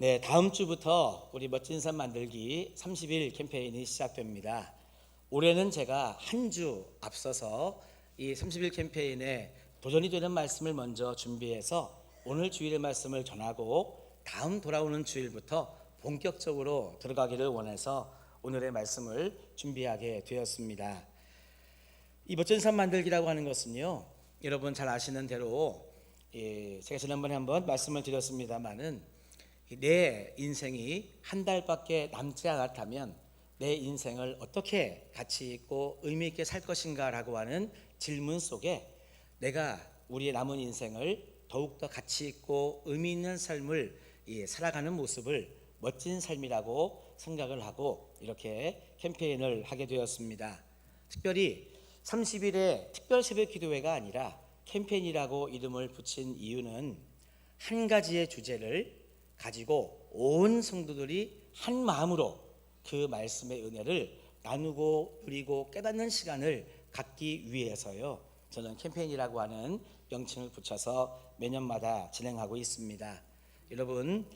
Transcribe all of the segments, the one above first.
네, 다음 주부터 우리 멋진 삶 만들기 30일 캠페인이 시작됩니다. 올해는 제가 한 주 앞서서 이 30일 캠페인에 도전이 되는 말씀을 먼저 준비해서 오늘 주일의 말씀을 전하고 다음 돌아오는 주일부터 본격적으로 들어가기를 원해서 오늘의 말씀을 준비하게 되었습니다. 이 멋진 삶 만들기라고 하는 것은요, 여러분 잘 아시는 대로 예, 제가 지난번에 한번 말씀을 드렸습니다만은 내 인생이 한 달밖에 남지 않았다면 내 인생을 어떻게 가치 있고 의미 있게 살 것인가라고 하는 질문 속에 내가 우리의 남은 인생을 더욱더 가치 있고 의미 있는 삶을 예, 살아가는 모습을 멋진 삶이라고 생각을 하고 이렇게 캠페인을 하게 되었습니다. 특별히 30일의 특별 새벽 기도회가 아니라 캠페인이라고 이름을 붙인 이유는 한 가지의 주제를 가지고 온 성도들이 한 마음으로 그 말씀의 은혜를 나누고 누리고 깨닫는 시간을 갖기 위해서요. 저는 캠페인이라고 하는 명칭을 붙여서 매년마다 진행하고 있습니다. 여러분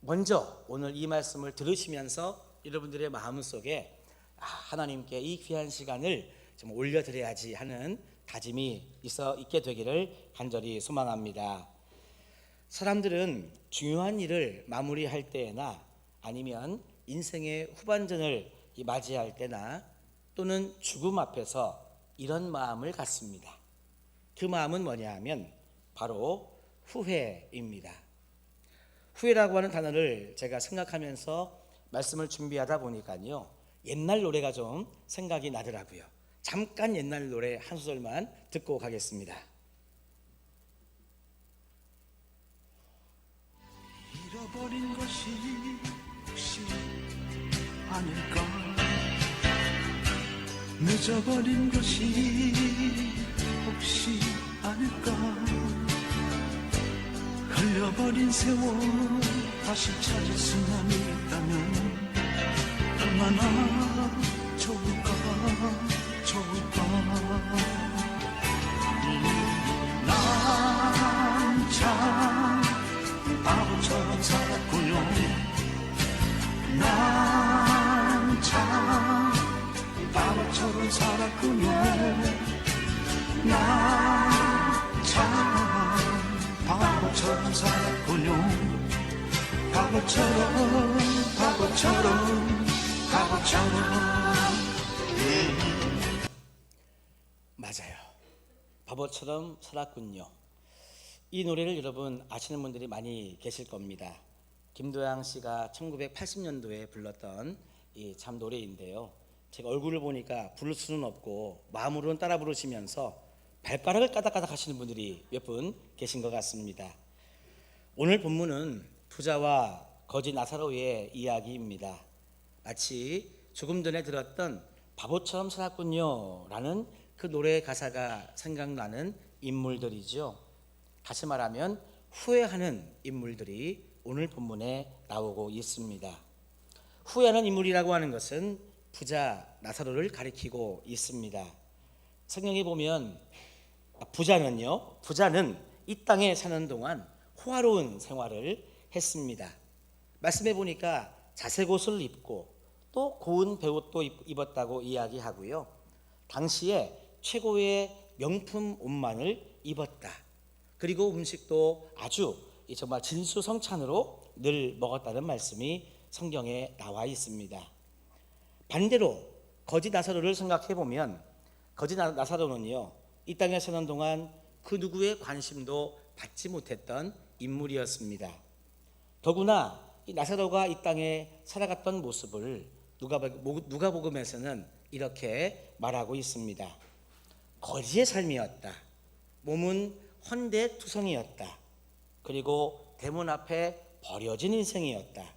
먼저 오늘 이 말씀을 들으시면서 여러분들의 마음 속에 아, 하나님께 이 귀한 시간을 좀 올려드려야지 하는 다짐이 있어 있게 되기를 간절히 소망합니다. 사람들은 중요한 일을 마무리할 때나 아니면 인생의 후반전을 맞이할 때나 또는 죽음 앞에서 이런 마음을 갖습니다. 그 마음은 뭐냐 하면 바로 후회입니다. 후회라고 하는 단어를 제가 생각하면서 말씀을 준비하다 보니까요. 옛날 노래가 좀 생각이 나더라고요. 잠깐 옛날 노래 한 소절만 듣고 가겠습니다. 잃어버린 것이 혹시 아닐까? 늦어버린 것이 혹시 아닐까? 흘려버린 세월 다시 찾을 수만 있다면 얼마나 좋을까? 좋을까 바보처럼 살았군요. 이 노래를 여러분 아시는 분들이 많이 계실 겁니다. 김도양 씨가 1980년도에 불렀던 이 참 노래인데요. 제가 얼굴을 보니까 부를 수는 없고 마음으로는 따라 부르시면서 발가락을 까닥까닥 하시는 분들이 몇 분 계신 것 같습니다. 오늘 본문은 부자와 거지 나사로의 이야기입니다. 마치 조금 전에 들었던 바보처럼 살았군요 라는 그 노래의 가사가 생각나는 인물들이죠. 다시 말하면 후회하는 인물들이 오늘 본문에 나오고 있습니다. 후회하는 인물이라고 하는 것은 부자 나사로를 가리키고 있습니다. 성경에 보면 부자는요, 부자는 이 땅에 사는 동안 호화로운 생활을 했습니다. 말씀해 보니까 자색 옷을 입고 또 고운 배옷도 입었다고 이야기하고요. 당시에 최고의 명품 옷만을 입었다. 그리고 음식도 아주 정말 진수성찬으로 늘 먹었다는 말씀이 성경에 나와 있습니다. 반대로 거지 나사로를 생각해 보면 거지 나- 나사로는요 이 땅에 사는 동안 그 누구의 관심도 받지 못했던 인물이었습니다. 더구나 이 나사로가 이 땅에 살아갔던 모습을 누가 누가복음에서는 이렇게 말하고 있습니다. 거지의 삶이었다. 몸은 헌대투성이었다. 그리고 대문 앞에 버려진 인생이었다.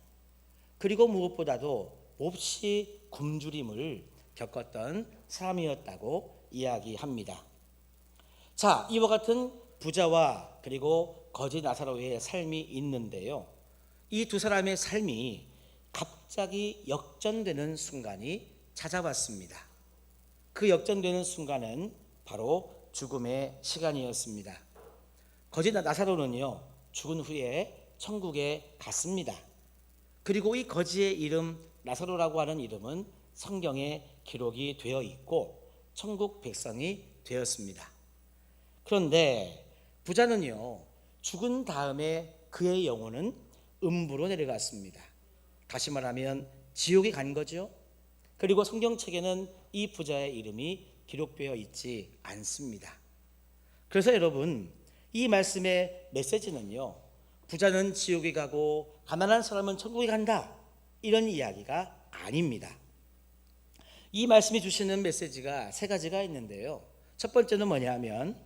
그리고 무엇보다도 몹시 굶주림을 겪었던 사람이었다고 이야기합니다. 자, 이와 같은 부자와 그리고 거지 나사로의 삶이 있는데요. 이 두 사람의 삶이 갑자기 역전되는 순간이 찾아왔습니다. 그 역전되는 순간은 바로 죽음의 시간이었습니다. 거짓 나사로는요 죽은 후에 천국에 갔습니다. 그리고 이 거지의 이름 나사로라고 하는 이름은 성경에 기록이 되어 있고 천국 백성이 되었습니다. 그런데 부자는요 죽은 다음에 그의 영혼은 음부로 내려갔습니다. 다시 말하면 지옥에 간 거죠. 그리고 성경책에는 이 부자의 이름이 기록되어 있지 않습니다. 그래서 여러분 이 말씀의 메시지는요 부자는 지옥에 가고 가난한 사람은 천국에 간다 이런 이야기가 아닙니다. 이 말씀이 주시는 메시지가 세 가지가 있는데요. 첫 번째는 뭐냐면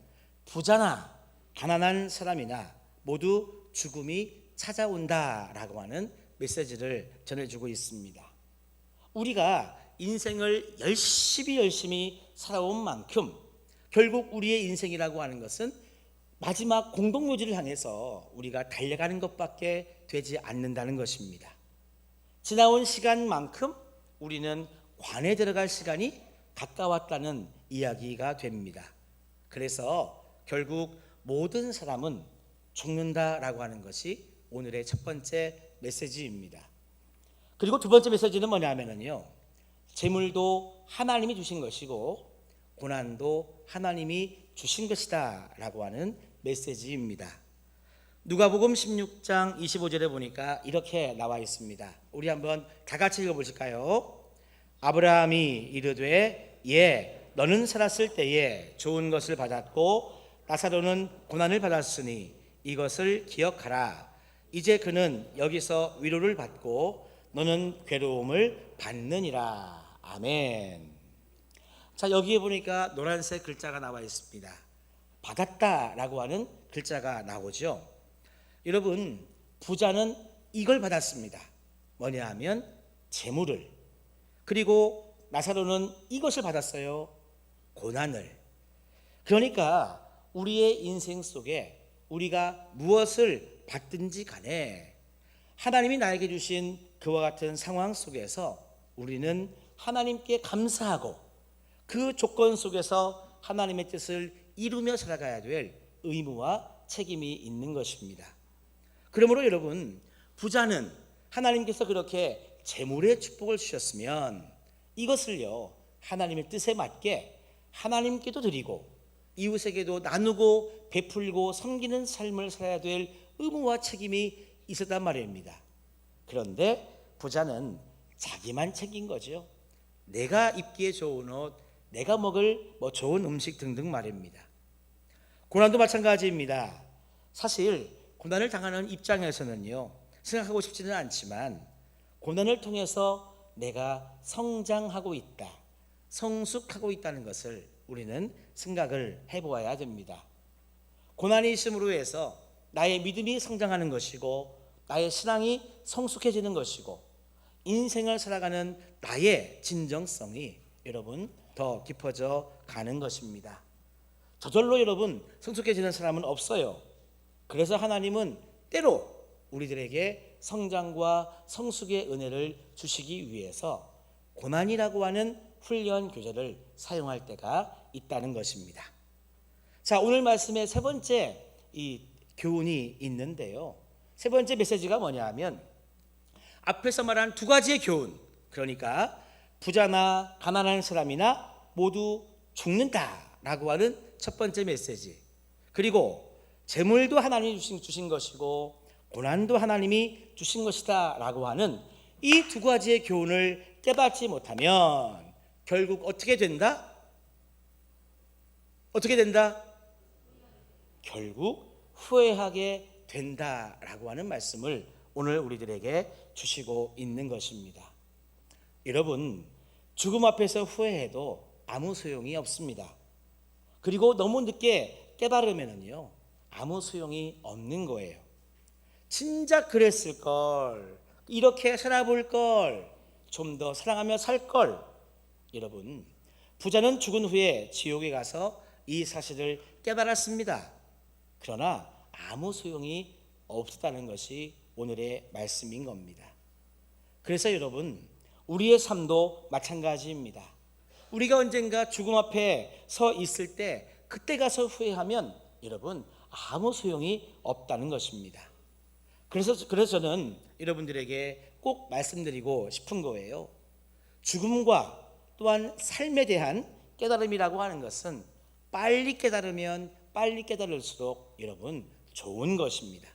부자나 가난한 사람이나 모두 죽음이 찾아온다라고 하는 메시지를 전해주고 있습니다. 우리가 인생을 열심히 열심히 살아온 만큼 결국 우리의 인생이라고 하는 것은 마지막 공동묘지를 향해서 우리가 달려가는 것밖에 되지 않는다는 것입니다. 지나온 시간만큼 우리는 관에 들어갈 시간이 가까웠다는 이야기가 됩니다. 그래서 결국 모든 사람은 죽는다라고 하는 것이 오늘의 첫 번째 메시지입니다. 그리고 두 번째 메시지는 뭐냐면요. 재물도 하나님이 주신 것이고 고난도 하나님이 주신 것이다라고 하는 메시지입니다. 누가복음 16장 25절에 보니까 이렇게 나와 있습니다. 우리 한번 다 같이 읽어 보실까요? 아브라함이 이르되 예 너는 살았을 때에 좋은 것을 받았고 나사로는 고난을 받았으니 이것을 기억하라. 이제 그는 여기서 위로를 받고 너는 괴로움을 받느니라. 아멘. 자, 여기에 보니까 노란색 글자가 나와 있습니다. 받았다라고 하는 글자가 나오죠. 여러분, 부자는 이걸 받았습니다. 뭐냐 하면 재물을. 그리고 나사로는 이것을 받았어요. 고난을. 그러니까 우리의 인생 속에 우리가 무엇을 받든지 간에 하나님이 나에게 주신 그와 같은 상황 속에서 우리는 하나님께 감사하고 그 조건 속에서 하나님의 뜻을 이루며 살아가야 될 의무와 책임이 있는 것입니다. 그러므로 여러분 부자는 하나님께서 그렇게 재물의 축복을 주셨으면 이것을요 하나님의 뜻에 맞게 하나님께도 드리고 이웃에게도 나누고 베풀고 섬기는 삶을 살아야 될 의무와 책임이 있었단 말입니다. 그런데 부자는 자기만 챙긴 거죠. 내가 입기에 좋은 옷, 내가 먹을 뭐 좋은 음식 등등 말입니다. 고난도 마찬가지입니다. 사실 고난을 당하는 입장에서는요 생각하고 싶지는 않지만 고난을 통해서 내가 성장하고 있다, 성숙하고 있다는 것을 우리는 생각을 해 보아야 됩니다. 고난이 있음으로 해서 나의 믿음이 성장하는 것이고 나의 신앙이 성숙해지는 것이고 인생을 살아가는 나의 진정성이 여러분 더 깊어져 가는 것입니다. 저절로 여러분 성숙해지는 사람은 없어요. 그래서 하나님은 때로 우리들에게 성장과 성숙의 은혜를 주시기 위해서 고난이라고 하는 훈련 교재를 사용할 때가 있다는 것입니다. 자, 오늘 말씀의 세 번째 이 교훈이 있는데요. 세 번째 메시지가 뭐냐면 앞에서 말한 두 가지의 교훈. 그러니까 부자나 가난한 사람이나 모두 죽는다라고 하는 첫 번째 메시지. 그리고 재물도 하나님이 주신, 주신 것이고 고난도 하나님이 주신 것이다라고 하는 이 두 가지의 교훈을 깨닫지 못하면 결국 어떻게 된다? 어떻게 된다? 결국 후회하게 된다라고 하는 말씀을 오늘 우리들에게 주시고 있는 것입니다. 여러분, 죽음 앞에서 후회해도 아무 소용이 없습니다. 그리고 너무 늦게 깨달으면요, 아무 소용이 없는 거예요. 진작 그랬을 걸, 이렇게 살아볼 걸, 좀 더 사랑하며 살 걸. 여러분, 부자는 죽은 후에 지옥에 가서 이 사실을 깨달았습니다. 그러나 아무 소용이 없었다는 것이 오늘의 말씀인 겁니다. 그래서 여러분, 우리의 삶도 마찬가지입니다. 우리가 언젠가 죽음 앞에 서 있을 때 그때 가서 후회하면 여러분 아무 소용이 없다는 것입니다. 그래서 그래서 저는 여러분들에게 꼭 말씀드리고 싶은 거예요. 죽음과 또한 삶에 대한 깨달음이라고 하는 것은 빨리 깨달으면 빨리 깨달을수록 여러분 좋은 것입니다.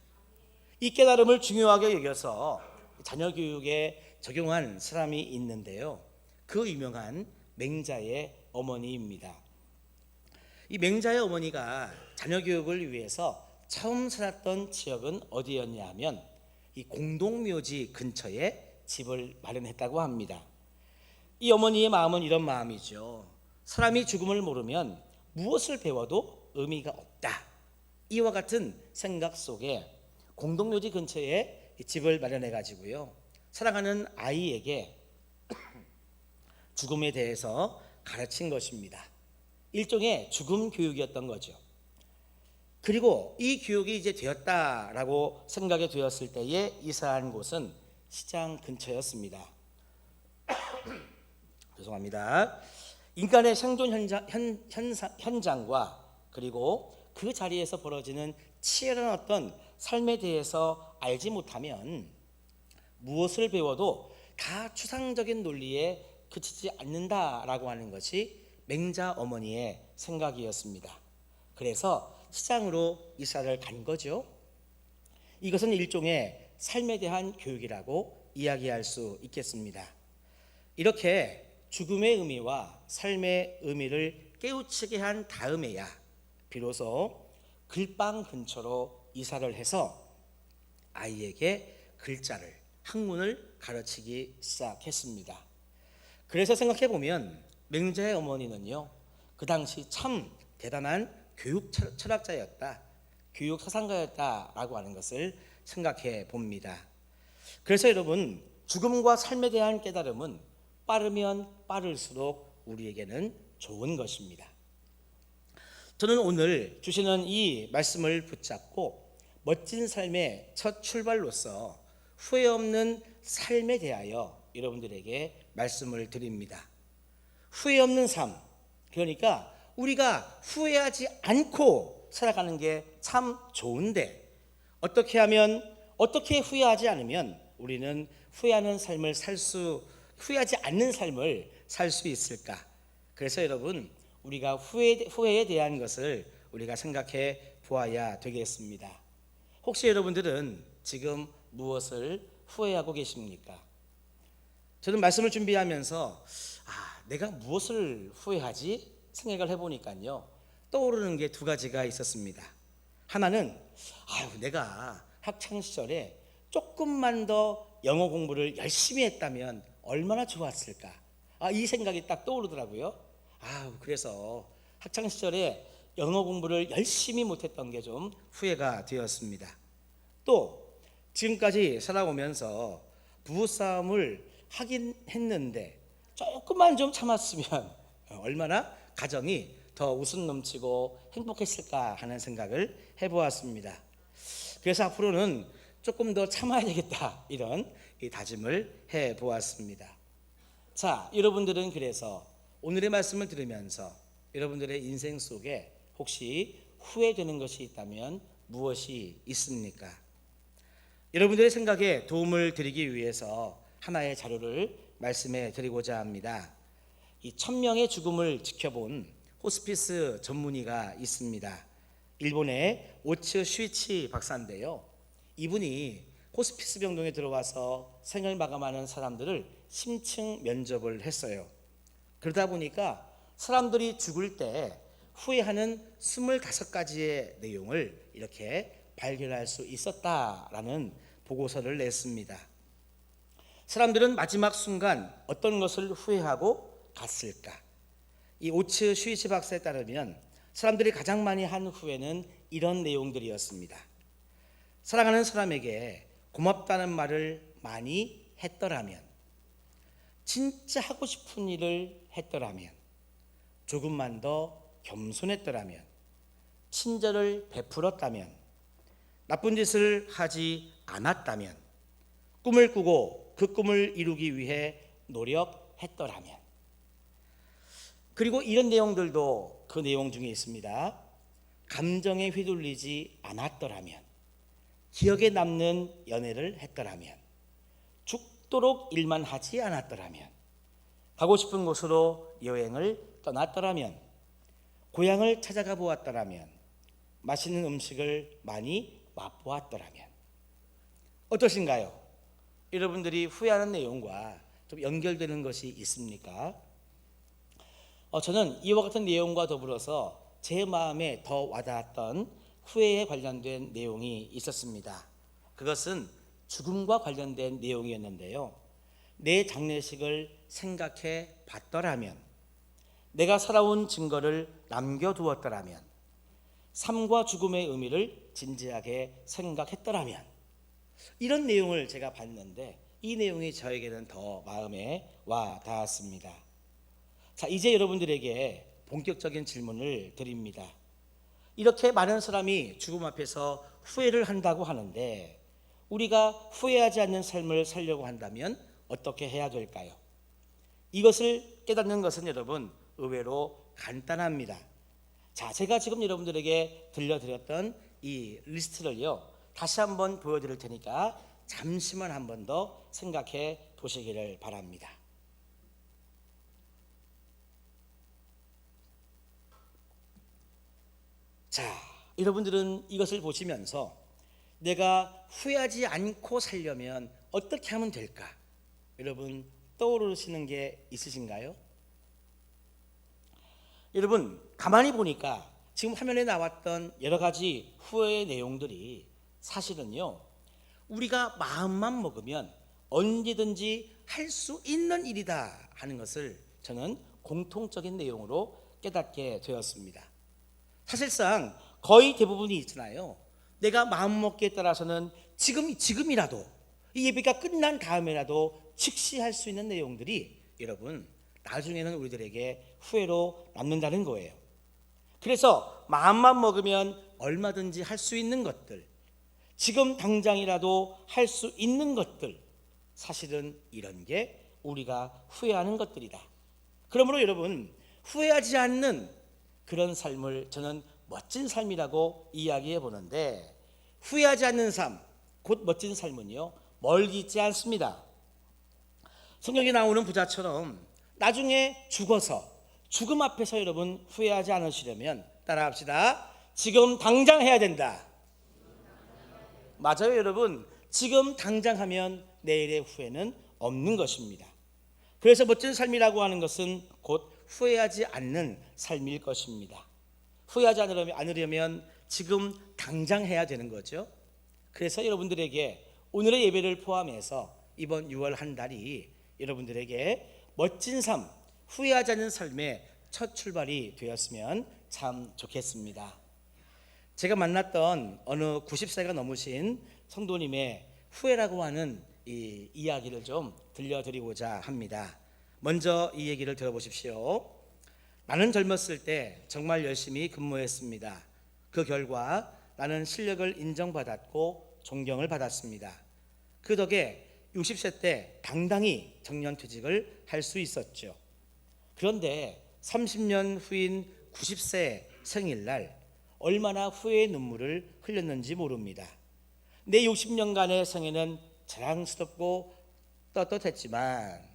이 깨달음을 중요하게 여겨서 자녀 교육에 적용한 사람이 있는데요. 그 유명한 맹자의 어머니입니다. 이 맹자의 어머니가 자녀 교육을 위해서 처음 살았던 지역은 어디였냐 하면 이 공동묘지 근처에 집을 마련했다고 합니다. 이 어머니의 마음은 이런 마음이죠. 사람이 죽음을 모르면 무엇을 배워도 의미가 없다. 이와 같은 생각 속에 공동묘지 근처에 이 집을 마련해 가지고요. 사랑하는 아이에게 죽음에 대해서 가르친 것입니다. 일종의 죽음 교육이었던 거죠. 그리고 이 교육이 이제 되었다라고 생각이 되었을 때에 이사한 곳은 시장 근처였습니다. 죄송합니다. 인간의 생존 현장, 현, 현사, 현장과 그리고 그 자리에서 벌어지는 치열한 어떤 삶에 대해서 알지 못하면 무엇을 배워도 다 추상적인 논리에 그치지 않는다라고 하는 것이 맹자 어머니의 생각이었습니다. 그래서 시장으로 이사를 간 거죠. 이것은 일종의 삶에 대한 교육이라고 이야기할 수 있겠습니다. 이렇게 죽음의 의미와 삶의 의미를 깨우치게 한 다음에야 비로소 글방 근처로 이사를 해서 아이에게 글자를 학문을 가르치기 시작했습니다. 그래서 생각해 보면 맹자의 어머니는요 그 당시 참 대단한 교육 철- 철학자였다, 교육 사상가였다라고 하는 것을 생각해 봅니다. 그래서 여러분 죽음과 삶에 대한 깨달음은 빠르면 빠를수록 우리에게는 좋은 것입니다. 저는 오늘 주시는 이 말씀을 붙잡고 멋진 삶의 첫 출발로서 후회 없는 삶에 대하여 여러분들에게 말씀을 드립니다. 후회 없는 삶. 그러니까 우리가 후회하지 않고 살아가는 게 참 좋은데 어떻게 하면 어떻게 후회하지 않으면 우리는 후회하는 삶을 살 수 후회하지 않는 삶을 살 수 있을까? 그래서 여러분 우리가 후회 후회에 대한 것을 우리가 생각해 보아야 되겠습니다. 혹시 여러분들은 지금 무엇을 후회하고 계십니까? 저는 말씀을 준비하면서 아, 내가 무엇을 후회하지 생각을 해보니까요 떠오르는 게 두 가지가 있었습니다. 하나는 아유 내가 학창 시절에 조금만 더 영어 공부를 열심히 했다면 얼마나 좋았을까. 아, 이 생각이 딱 떠오르더라고요. 아, 그래서 학창 시절에 영어 공부를 열심히 못했던 게 좀 후회가 되었습니다. 또 지금까지 살아오면서 부부싸움을 하긴 했는데 조금만 좀 참았으면 얼마나 가정이 더 웃음 넘치고 행복했을까 하는 생각을 해보았습니다. 그래서 앞으로는 조금 더 참아야 되겠다 이런 이 다짐을 해보았습니다. 자, 여러분들은 그래서 오늘의 말씀을 들으면서 여러분들의 인생 속에 혹시 후회되는 것이 있다면 무엇이 있습니까? 여러분들의 생각에 도움을 드리기 위해서 하나의 자료를 말씀해 드리고자 합니다. 이 천명의 죽음을 지켜본 호스피스 전문의가 있습니다. 일본의 오츠 슈이치 박사인데요. 이분이 호스피스 병동에 들어와서 생을 마감하는 사람들을 심층 면접을 했어요. 그러다 보니까 사람들이 죽을 때 후회하는 25가지의 내용을 이렇게 발견할 수 있었다라는 보고서를 냈습니다. 사람들은 마지막 순간 어떤 것을 후회하고 갔을까? 이 오츠 슈이치 박사에 따르면 사람들이 가장 많이 한 후회는 이런 내용들이었습니다. 사랑하는 사람에게 고맙다는 말을 많이 했더라면, 진짜 하고 싶은 일을 했더라면, 조금만 더 겸손했더라면, 친절을 베풀었다면, 나쁜 짓을 하지 않았다면, 꿈을 꾸고 그 꿈을 이루기 위해 노력했더라면, 그리고 이런 내용들도 그 내용 중에 있습니다. 감정에 휘둘리지 않았더라면, 기억에 남는 연애를 했더라면 죽도록 일만 하지 않았더라면 가고 싶은 곳으로 여행을 떠났더라면 고향을 찾아가 보았더라면 맛있는 음식을 많이 맛보았더라면 어떠신가요? 여러분들이 후회하는 내용과 좀 연결되는 것이 있습니까? 어, 저는 이와 같은 내용과 더불어서 제 마음에 더 와닿았던 후회에 관련된 내용이 있었습니다. 그것은 죽음과 관련된 내용이었는데요. 내 장례식을 생각해 봤더라면, 내가 살아온 증거를 남겨두었더라면, 삶과 죽음의 의미를 진지하게 생각했더라면, 이런 내용을 제가 봤는데 이 내용이 저에게는 더 마음에 와 닿았습니다. 자, 이제 여러분들에게 본격적인 질문을 드립니다. 이렇게 많은 사람이 죽음 앞에서 후회를 한다고 하는데 우리가 후회하지 않는 삶을 살려고 한다면 어떻게 해야 될까요? 이것을 깨닫는 것은 여러분 의외로 간단합니다. 자, 제가 지금 여러분들에게 들려드렸던 이 리스트를요. 다시 한번 보여드릴 테니까 잠시만 한 번 더 생각해 보시기를 바랍니다. 자, 여러분들은 이것을 보시면서 내가 후회하지 않고 살려면 어떻게 하면 될까? 여러분 떠오르시는 게 있으신가요? 여러분 가만히 보니까 지금 화면에 나왔던 여러 가지 후회의 내용들이 사실은요 우리가 마음만 먹으면 언제든지 할 수 있는 일이다 하는 것을 저는 공통적인 내용으로 깨닫게 되었습니다. 사실상 거의 대부분이 있잖아요. 내가 마음 먹기에 따라서는 지금 지금이라도 이 예배가 끝난 다음에라도 즉시 할 수 있는 내용들이 여러분 나중에는 우리들에게 후회로 남는다는 거예요. 그래서 마음만 먹으면 얼마든지 할 수 있는 것들, 지금 당장이라도 할 수 있는 것들, 사실은 이런 게 우리가 후회하는 것들이다. 그러므로 여러분 후회하지 않는 그런 삶을 저는 멋진 삶이라고 이야기해 보는데 후회하지 않는 삶, 곧 멋진 삶은요 멀기 있지 않습니다. 성경에 나오는 부자처럼 나중에 죽어서 죽음 앞에서 여러분 후회하지 않으시려면 따라합시다. 지금 당장 해야 된다. 맞아요, 여러분. 지금 당장 하면 내일의 후회는 없는 것입니다. 그래서 멋진 삶이라고 하는 것은 곧 후회하지 않는 삶일 것입니다. 후회하지 않으려면, 지금 당장 해야 되는 거죠. 그래서 여러분들에게 오늘의 예배를 포함해서 이번 6월 한 달이 여러분들에게 멋진 삶, 후회하지 않는 삶의 첫 출발이 되었으면 참 좋겠습니다. 제가 만났던 어느 90세가 넘으신 성도님의 후회라고 하는 이 이야기를 좀 들려드리고자 합니다. 먼저 이 얘기를 들어보십시오. 나는 젊었을 때 정말 열심히 근무했습니다. 그 결과 나는 실력을 인정받았고 존경을 받았습니다. 그 덕에 60세 때 당당히 정년퇴직을 할 수 있었죠. 그런데 30년 후인 90세 생일날 얼마나 후회의 눈물을 흘렸는지 모릅니다. 내 60년간의 생애는 자랑스럽고 떳떳했지만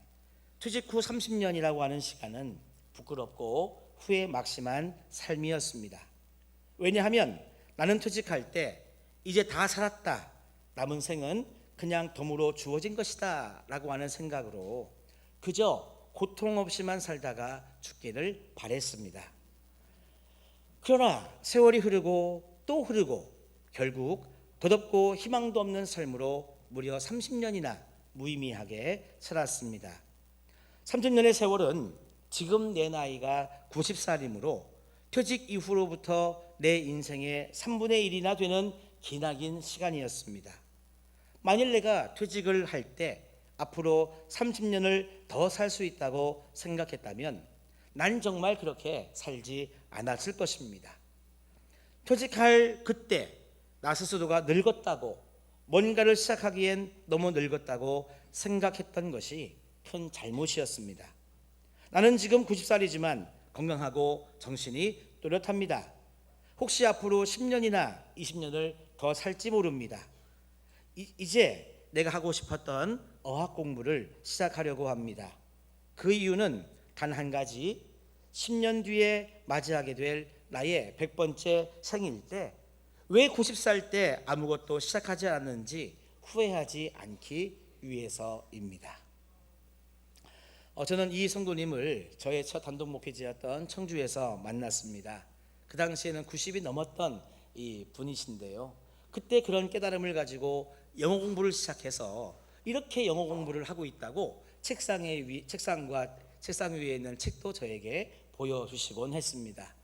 퇴직 후 30년이라고 하는 시간은 부끄럽고 후회 막심한 삶이었습니다. 왜냐하면 나는 퇴직할 때 이제 다 살았다. 남은 생은 그냥 덤으로 주어진 것이다. 라고 하는 생각으로 그저 고통 없이만 살다가 죽기를 바랬습니다. 그러나 세월이 흐르고 또 흐르고 결국 덧없고 희망도 없는 삶으로 무려 30년이나 무의미하게 살았습니다. 30년의 세월은 지금 내 나이가 90살이므로 퇴직 이후로부터 내 인생의 3분의 1이나 되는 기나긴 시간이었습니다. 만일 내가 퇴직을 할 때 앞으로 30년을 더 살 수 있다고 생각했다면 난 정말 그렇게 살지 않았을 것입니다. 퇴직할 그때 나 스스로가 늙었다고 뭔가를 시작하기엔 너무 늙었다고 생각했던 것이 큰 잘못이었습니다. 나는 지금 90살이지만 건강하고 정신이 또렷합니다. 혹시 앞으로 10년이나 20년을 더 살지 모릅니다. 이, 이제 내가 하고 싶었던 어학 공부를 시작하려고 합니다. 그 이유는 단 한 가지 10년 뒤에 맞이하게 될 나의 100번째 생일 때 왜 90살 때 아무것도 시작하지 않았는지 후회하지 않기 위해서입니다. 어, 저는 이 성도님을 저의 첫 단독 목회지였던 청주에서 만났습니다. 그 당시에는 90이 넘었던 이 분이신데요. 그때 그런 깨달음을 가지고 영어 공부를 시작해서 이렇게 영어 공부를 하고 있다고 책상에 위, 책상과 책상 위에 있는 책도 저에게 보여주시곤 했습니다.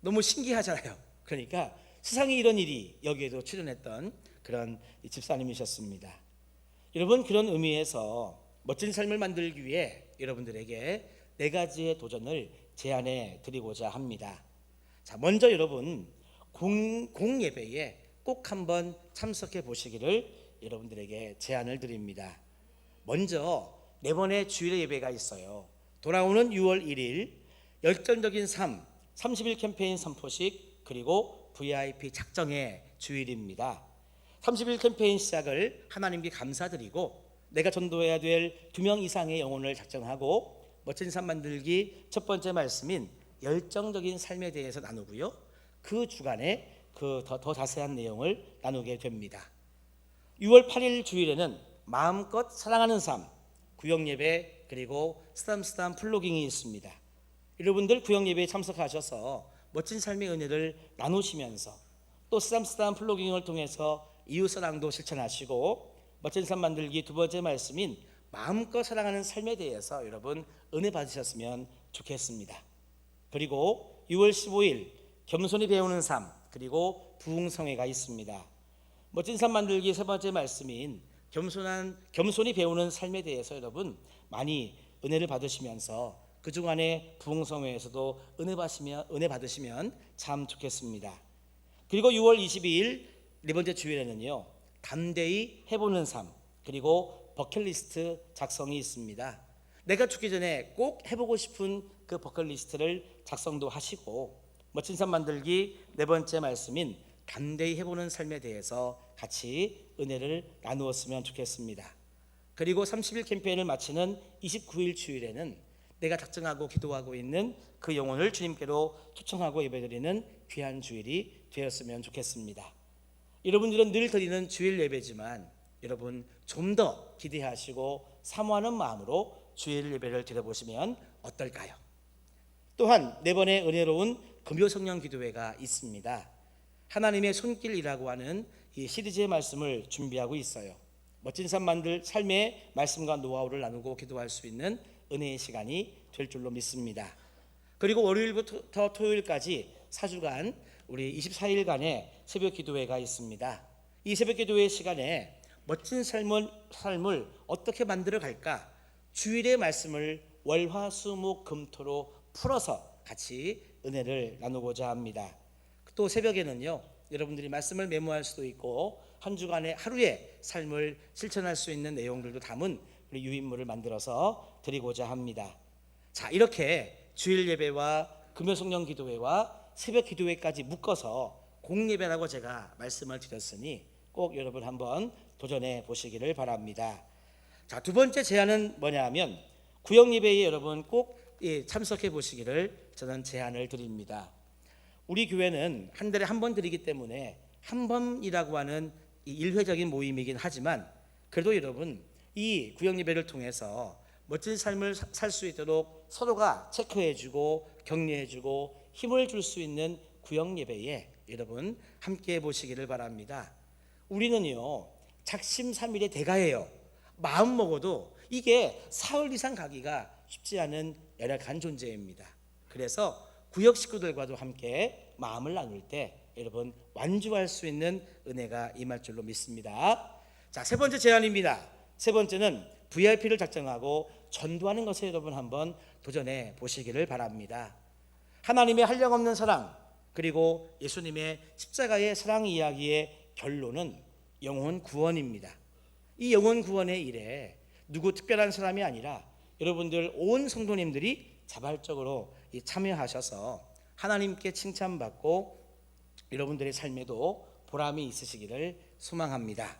너무 신기하잖아요. 그러니까 세상에 이런 일이 여기에도 출연했던 그런 이 집사님이셨습니다. 여러분 그런 의미에서 멋진 삶을 만들기 위해 여러분들에게 네 가지의 도전을 제안해 드리고자 합니다. 자, 먼저 여러분 공, 공 예배에 꼭 한번 참석해 보시기를 여러분들에게 제안을 드립니다. 먼저 네 번의 주일 예배가 있어요. 돌아오는 6월 1일 열정적인 삶 30일 캠페인 선포식 그리고 VIP 작정의 주일입니다. 30일 캠페인 시작을 하나님께 감사드리고 내가 전도해야 될 두 명 이상의 영혼을 작정하고 멋진 삶 만들기 첫 번째 말씀인 열정적인 삶에 대해서 나누고요. 그 주간에 그 더 더 자세한 내용을 나누게 됩니다. 6월 8일 주일에는 마음껏 사랑하는 삶 구역 예배 그리고 쓰담쓰담 플로깅이 있습니다. 여러분들 구역 예배에 참석하셔서 멋진 삶의 은혜를 나누시면서 또 쓰담쓰담 플로깅을 통해서 이웃 사랑도 실천하시고 멋진 삶 만들기 두 번째 말씀인 마음껏 사랑하는 삶에 대해서 여러분 은혜 받으셨으면 좋겠습니다. 그리고 6월 15일 겸손히 배우는 삶 그리고 부흥성회가 있습니다. 멋진 삶 만들기 세 번째 말씀인 겸손한 겸손히 배우는 삶에 대해서 여러분 많이 은혜를 받으시면서 그 중간에 부흥성회에서도 은혜 받으시면 은혜 받으시면 참 좋겠습니다. 그리고 6월 22일 네 번째 주일에는요 담대히 해보는 삶 그리고 버킷리스트 작성이 있습니다. 내가 죽기 전에 꼭 해보고 싶은 그 버킷리스트를 작성도 하시고 멋진 삶 만들기 네 번째 말씀인 담대히 해보는 삶에 대해서 같이 은혜를 나누었으면 좋겠습니다. 그리고 30일 캠페인을 마치는 29일 주일에는 내가 작정하고 기도하고 있는 그 영혼을 주님께로 초청하고 예배드리는 귀한 주일이 되었으면 좋겠습니다. 여러분들은 늘 드리는 주일 예배지만 여러분 좀 더 기대하시고 사모하는 마음으로 주일 예배를 드려보시면 어떨까요? 또한 네 번의 은혜로운 금요 성령 기도회가 있습니다. 하나님의 손길이라고 하는 이 시리즈의 말씀을 준비하고 있어요. 멋진 삶 만들 삶의 말씀과 노하우를 나누고 기도할 수 있는 은혜의 시간이 될 줄로 믿습니다. 그리고 월요일부터 토요일까지 4주간 우리 24일간의 새벽 기도회가 있습니다. 이 새벽 기도회 시간에 멋진 삶을, 삶을 어떻게 만들어 갈까? 주일의 말씀을 월화수목 금토로 풀어서 같이 은혜를 나누고자 합니다. 또 새벽에는요. 여러분들이 말씀을 메모할 수도 있고 한 주간의 하루의 삶을 실천할 수 있는 내용들도 담은 우리 유인물을 만들어서 드리고자 합니다. 자, 이렇게 주일 예배와 금요 성령 기도회와 새벽 기도회까지 묶어서 공예배라고 제가 말씀을 드렸으니 꼭 여러분 한번 도전해 보시기를 바랍니다. 자, 두 번째 제안은 뭐냐 하면 구역 예배에 여러분 꼭 예, 참석해 보시기를 저는 제안을 드립니다. 우리 교회는 한 달에 한 번 드리기 때문에 한 번이라고 하는 이 일회적인 모임이긴 하지만 그래도 여러분 이 구역 예배를 통해서 멋진 삶을 살 수 있도록 서로가 체크해주고 격려해주고 힘을 줄 수 있는 구역 예배에 여러분 함께 보시기를 바랍니다. 우리는요 작심삼일의 대가예요. 마음 먹어도 이게 사흘 이상 가기가 쉽지 않은 열악한 존재입니다. 그래서 구역 식구들과도 함께 마음을 나눌 때 여러분 완주할 수 있는 은혜가 임할 줄로 믿습니다. 자, 세 번째 제안입니다. 세 번째는 VIP를 작정하고 전도하는 것에 여러분 한번 도전해 보시기를 바랍니다. 하나님의 한량없는 사랑 그리고 예수님의 십자가의 사랑 이야기의 결론은 영혼 구원입니다. 이 영혼 구원의 일에 누구 특별한 사람이 아니라 여러분들 온 성도님들이 자발적으로 이 참여하셔서 하나님께 칭찬받고 여러분들의 삶에도 보람이 있으시기를 소망합니다.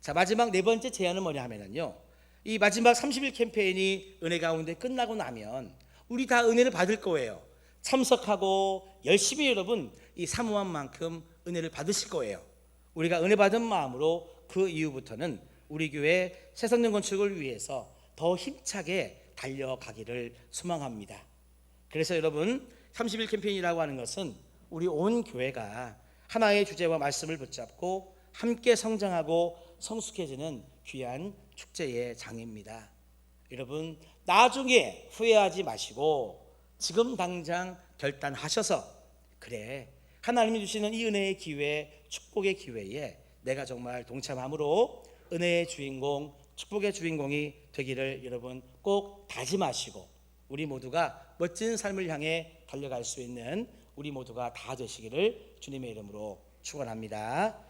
자 마지막 네 번째 제안은 뭐냐 하면은요. 이 마지막 30일 캠페인이 은혜 가운데 끝나고 나면 우리 다 은혜를 받을 거예요. 참석하고 열심히 여러분 이 사모한 만큼 은혜를 받으실 거예요. 우리가 은혜 받은 마음으로 그 이후부터는 우리 교회 새성령 건축을 위해서 더 힘차게 달려가기를 소망합니다. 그래서 여러분 30일 캠페인이라고 하는 것은 우리 온 교회가 하나의 주제와 말씀을 붙잡고 함께 성장하고 성숙해지는 귀한 축제의 장입니다. 여러분 나중에 후회하지 마시고 지금 당장 결단하셔서 그래 하나님이 주시는 이 은혜의 기회 축복의 기회에 내가 정말 동참함으로 은혜의 주인공 축복의 주인공이 되기를 여러분 꼭 다짐하시고 우리 모두가 멋진 삶을 향해 달려갈 수 있는 우리 모두가 다 되시기를 주님의 이름으로 축원합니다.